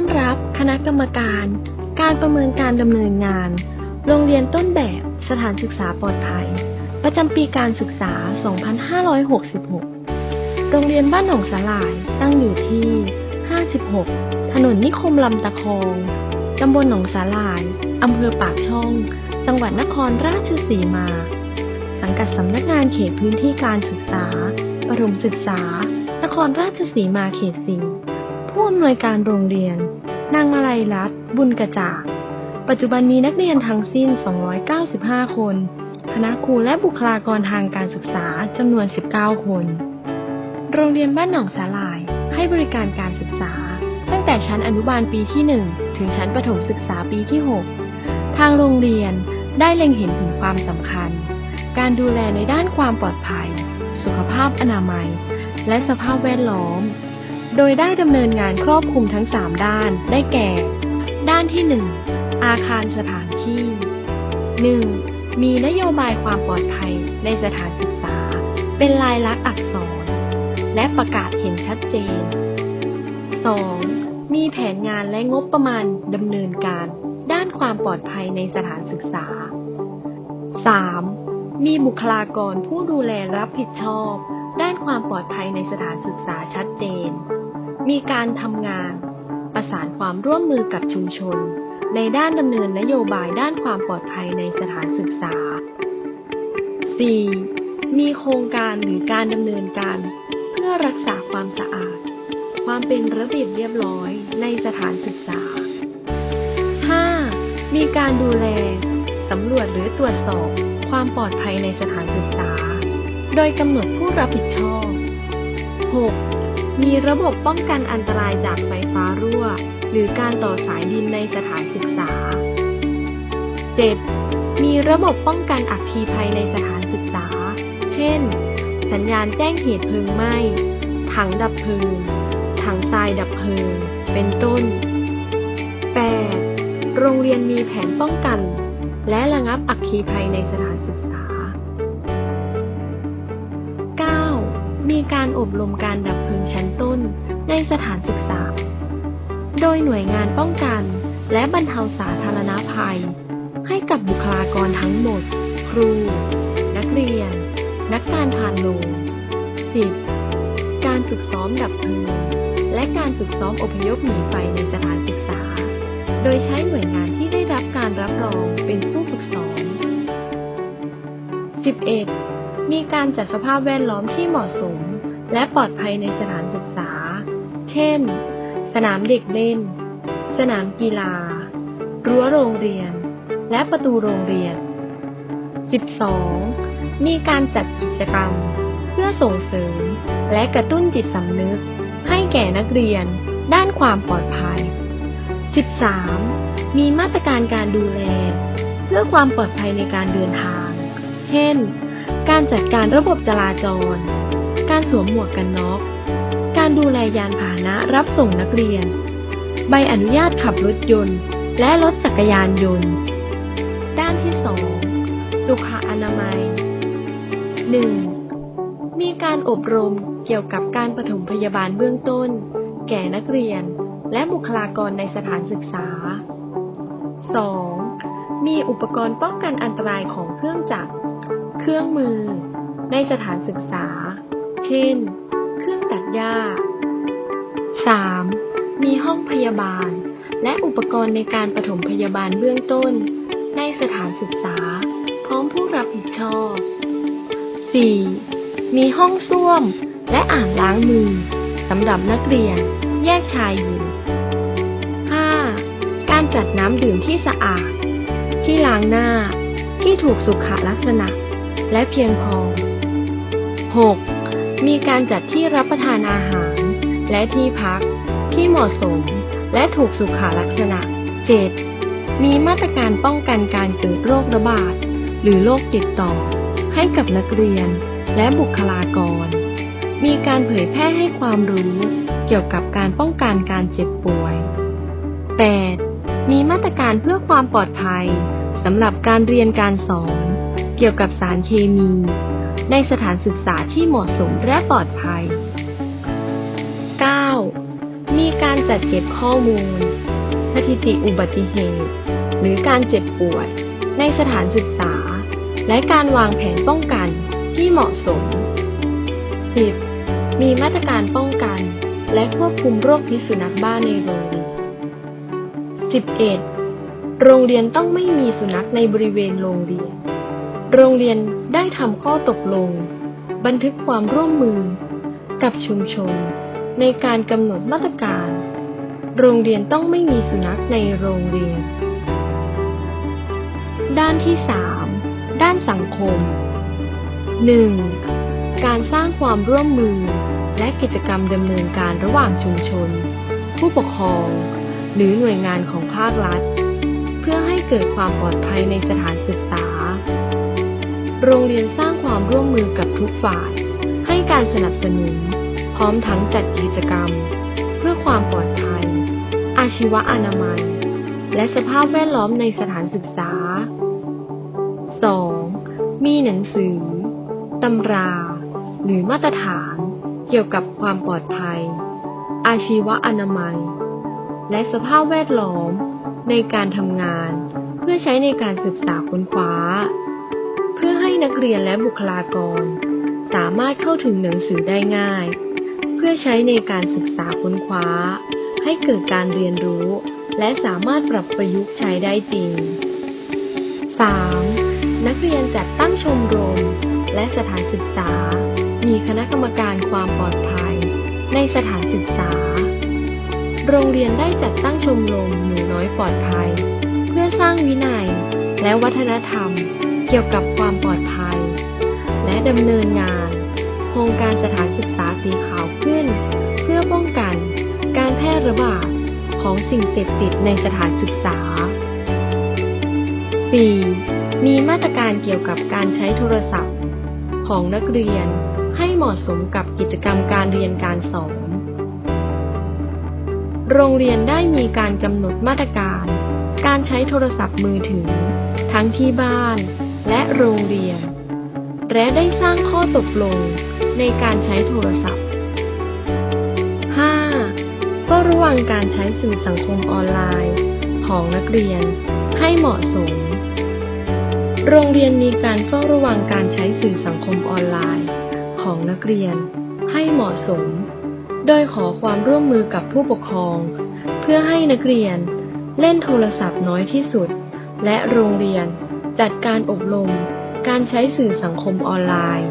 อนรับคณะกรรมการ การประเมินการดำเนินงาน โรงเรียนต้นแบบสถานศึกษาปลอดภัย ประจำปีการศึกษา 2566 โรงเรียนบ้านหนองสาหร่ายตั้งอยู่ที่ 56 ถนนนิคมลำตะคอง ตำบลหนองสาหร่ายอำเภอปากช่อง จังหวัดนครราชสีมา สังกัดสำนักงานเขตพื้นที่การศึกษา ประถมศึกษา นครราชสีมาเขตสี่ ผู้อำนวยการโรงเรียน นางมาลัยรัตน์บุญกระจ่างปัจจุบันมีนักเรียนทั้งสิ้น 295 คน คณะครูและบุคลากรทางการศึกษาจำนวน 19 คน โรงเรียนบ้านหนองสาหร่าย ให้บริการการศึกษา ตั้งแต่ชั้นอนุบาลปีที่ 1 ถึงชั้นประถมศึกษาปีที่ 6 ทางโรงเรียนได้เล็งเห็นถึงความสำคัญ การดูแลในด้านความปลอดภัย สุขภาพอนามัย และสภาพแวดล้อม โดยได้ดำเนินงานครอบคลุมทั้ง 3 ด้าน ได้แก่ ด้านที่ 1 อาคารสถานที่ 1. มีนโยบายความปลอดภัยในสถานศึกษา เป็นลายลักษณ์อักษร และประกาศเห็นชัดเจน 2. มีแผนงานและงบประมาณดำเนินการ ด้านความปลอดภัยในสถานศึกษา 3. มีบุคลากรผู้ดูแลรับผิดชอบ ด้านความปลอดภัยในสถานศึกษาชัดเจน มีการทำงาน ประสานความร่วมมือกับชุมชน ในด้านดำเนินนโยบายด้านความปลอดภัยในสถานศึกษา 4. มีโครงการหรือการดำเนินการ เพื่อรักษาความสะอาด ความเป็นระเบียบเรียบร้อยในสถานศึกษา 5. มีการดูแลสำรวจหรือตรวจสอบความปลอดภัยในสถานศึกษา โดยกำหนดผู้รับผิดชอบ 6. มีระบบป้องกันอันตรายจากไฟฟ้ารั่ว หรือการต่อสายดินในสถานศึกษา 7. มีระบบป้องกันอัคคีภัยในสถานศึกษา เช่น สัญญาณแจ้งเหตุเพลิงไหม้ ถังดับเพลิง ถังทรายดับเพลิง เป็นต้น 8. โรงเรียนมีแผนป้องกัน และระงับอัคคีภัยในสถานศึกษา 9. มีการอบรมการดับเพลิง นสถานศึกษา โดยหน่วยงานป้องกัน และบรรเทาสาธารณภัย ให้กับบุคลากรทั้งหมด ครู นักเรียน นักการผ่านโรง 10. การฝึกซ้อมดับเพลิงและการฝึกซ้อมอพยพหนีไฟในสถานศึกษา โดยใช้หน่วยงานที่ได้รับการรับรองเป็นผู้ฝึกสอน 11. มีการจัดสภาพแวดล้อมที่เหมาะสม และปลอดภัยในสถานศึกษา เช่น สนามเด็กเล่น สนามกีฬา รั้วโรงเรียน และประตูโรงเรียน 12. มีการจัดกิจกรรม เพื่อส่งเสริม และกระตุ้นจิตสำนึก ให้แก่นักเรียน ด้านความปลอดภัย 13. มีมาตรการการดูแล เพื่อความปลอดภัยในการเดินทาง เช่น การจัดการระบบจราจร การสวมหมวกกันน็อก การดูแลยานพาหนะรับส่งนักเรียน ใบอนุญาตขับรถยนต์ และรถจักรยานยนต์ ด้านที่ 2 สุขอนามัย 1. มีการอบรมเกี่ยวกับการปฐมพยาบาลเบื้องต้น แก่นักเรียน และบุคลากรในสถานศึกษา 2. มีอุปกรณ์ป้องกันอันตรายของเครื่องจักร เครื่องมือ ในสถานศึกษา เช่น ตัดหญ้า 3. มีห้องพยาบาล และอุปกรณ์ในการปฐมพยาบาลเบื้องต้น ในสถานศึกษา พร้อมผู้รับผิดชอบ 4. มีห้องส้วม และอ่างล้างมือสำหรับนักเรียน แยกชายหญิง 5. การจัดน้ำดื่มที่สะอาด ที่ล้างหน้า ที่ถูกสุขลักษณะ และเพียงพอ 6. มีการจัดที่รับประทานอาหาร และที่พักที่เหมาะสม และถูกสุขลักษณะ 7. มีมาตรการป้องกันการเกิดโรคระบาด หรือโรคติดต่อ ให้กับนักเรียน และบุคลากร มีการเผยแพร่ให้ความรู้เกี่ยวกับการป้องกันการเจ็บป่วย 8. มีมาตรการเพื่อความปลอดภัยสำหรับการเรียนการสอน เกี่ยวกับสารเคมี ในสถานศึกษาที่เหมาะสมและปลอดภัย 9. มีมีการจัดเก็บข้อมูล สถิติอุบัติเหตุ หรือการเจ็บป่วย ในสถานศึกษา และการวางแผนป้องกันที่เหมาะสม 10. มีมาตรการป้องกัน และควบคุมโรคพิษสุนัขบ้าในโรงเรียน 11. โรงเรียนต้องไม่มีสุนัขในบริเวณโรงเรียน โรงเรียนได้ทำข้อตกลง บันทึกความร่วมมือ กับชุมชน ในการกำหนดมาตรการ โรงเรียนต้องไม่มีสุนัขในโรงเรียน ด้านที่ 3 ด้านสังคม 1. การสร้างความร่วมมือ และกิจกรรมดำเนินการระหว่างชุมชน ผู้ปกครอง หรือหน่วยงานของภาครัฐ เพื่อให้เกิดความปลอดภัยในสถานศึกษา โรงเรียนสร้างความร่วมมือกับทุกฝ่าย ให้การสนับสนุน พร้อมทั้งจัดกิจกรรม เพื่อความปลอดภัย อาชีวะอนามัย และสภาพแวดล้อมในสถานศึกษา 2. มีหนังสือ ตำรา หรือมาตรฐาน เกี่ยวกับความปลอดภัย อาชีวะอนามัย และสภาพแวดล้อม ในการทำงาน เพื่อใช้ในการศึกษาค้นคว้า นักเรียนและบุคลากร สามารถเข้าถึงหนังสือได้ง่าย เพื่อใช้ในการศึกษาค้นคว้า ให้เกิดการเรียนรู้ และสามารถปรับประยุกต์ใช้ได้จริง 3. นักเรียนจัดตั้งชมรม และสถานศึกษา มีคณะกรรมการความปลอดภัย ในสถานศึกษา โรงเรียนได้จัดตั้งชมรมหนูน้อยปลอดภัย เพื่อสร้างวินัย และวัฒนธรรม เกี่ยวกับความปลอดภัย และดำเนินงาน โครงการสถานศึกษาสีขาวขึ้น เพื่อป้องกันการแพร่ระบาดของสิ่งเสพติดในสถานศึกษา 4. มีมาตรการเกี่ยวกับการใช้โทรศัพท์ ของนักเรียนให้เหมาะสมกับกิจกรรมการเรียนการสอน โรงเรียนได้มีการกำหนดมาตรการ การใช้โทรศัพท์มือถือ ทั้งที่บ้าน และโรงเรียน และได้สร้างข้อตกลงในการใช้โทรศัพท์ 5. เฝ้าระวังการใช้สื่อสังคมออนไลน์ ของนักเรียนให้เหมาะสม โรงเรียนมีการเฝ้าระวังการใช้สื่อสังคมออนไลน์ ของนักเรียนให้เหมาะสม โดยขอความร่วมมือกับผู้ปกครอง เพื่อให้นักเรียนเล่นโทรศัพท์น้อยที่สุด และโรงเรียน จัดการอบรม การใช้สื่อสังคมออนไลน์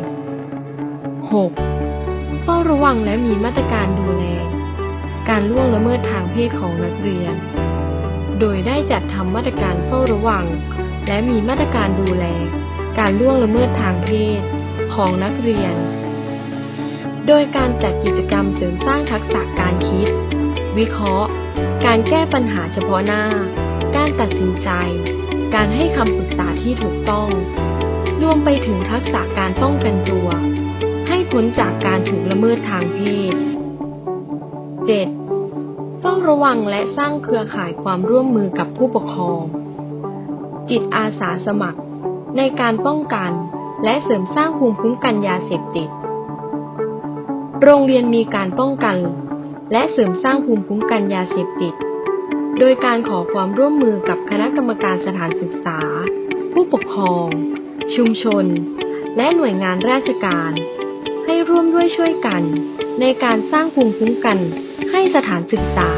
6. เฝ้าระวังและมีมาตรการดูแล การล่วงละเมิดทางเพศของนักเรียน โดยได้จัดทำมาตรการเฝ้าระวัง และมีมาตรการดูแล การล่วงละเมิดทางเพศของนักเรียน โดยการจัดกิจกรรมเสริมสร้างทักษะการคิด วิเคราะห์ การแก้ปัญหาเฉพาะหน้า การตัดสินใจ การให้คำปรึกษาที่ถูกต้อง รวมไปถึงทักษะการป้องกันตัว ให้พ้นจากการถูกละเมิดทางเพศ 7. ต้องระวังและสร้างเครือข่ายความร่วมมือกับผู้ปกครอง จิตอาสาสมัคร ในการป้องกัน และเสริมสร้างภูมิคุ้มกันยาเสพติด โรงเรียนมีการป้องกัน และเสริมสร้างภูมิคุ้มกันยาเสพติด โดยการขอความร่วมมือกับคณะกรรมการสถานศึกษา ผู้ปกครอง ชุมชน และหน่วยงานราชการ ให้ร่วมด้วยช่วยกัน ในการสร้างภูมิคุ้มกันให้สถานศึกษา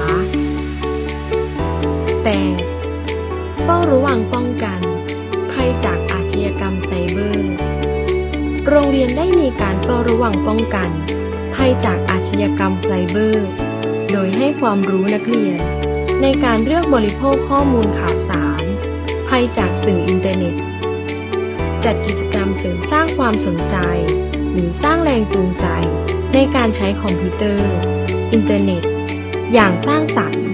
8. เฝ้าระวังป้องกันภัยจากอาชญากรรมไซเบอร์ โรงเรียนได้มีการเฝ้าระวังป้องกันภัยจากอาชญากรรมไซเบอร์ โดยให้ความรู้นักเรียน ในการเลือกบริโภคข้อมูลข่าวสาร ภัยจากสื่ออินเทอร์เน็ต จัดกิจกรรมเสริมสร้างความสนใจ หรือสร้างแรงจูงใจ ในการใช้คอมพิวเตอร์ อินเทอร์เน็ต อย่างสร้างสรรค์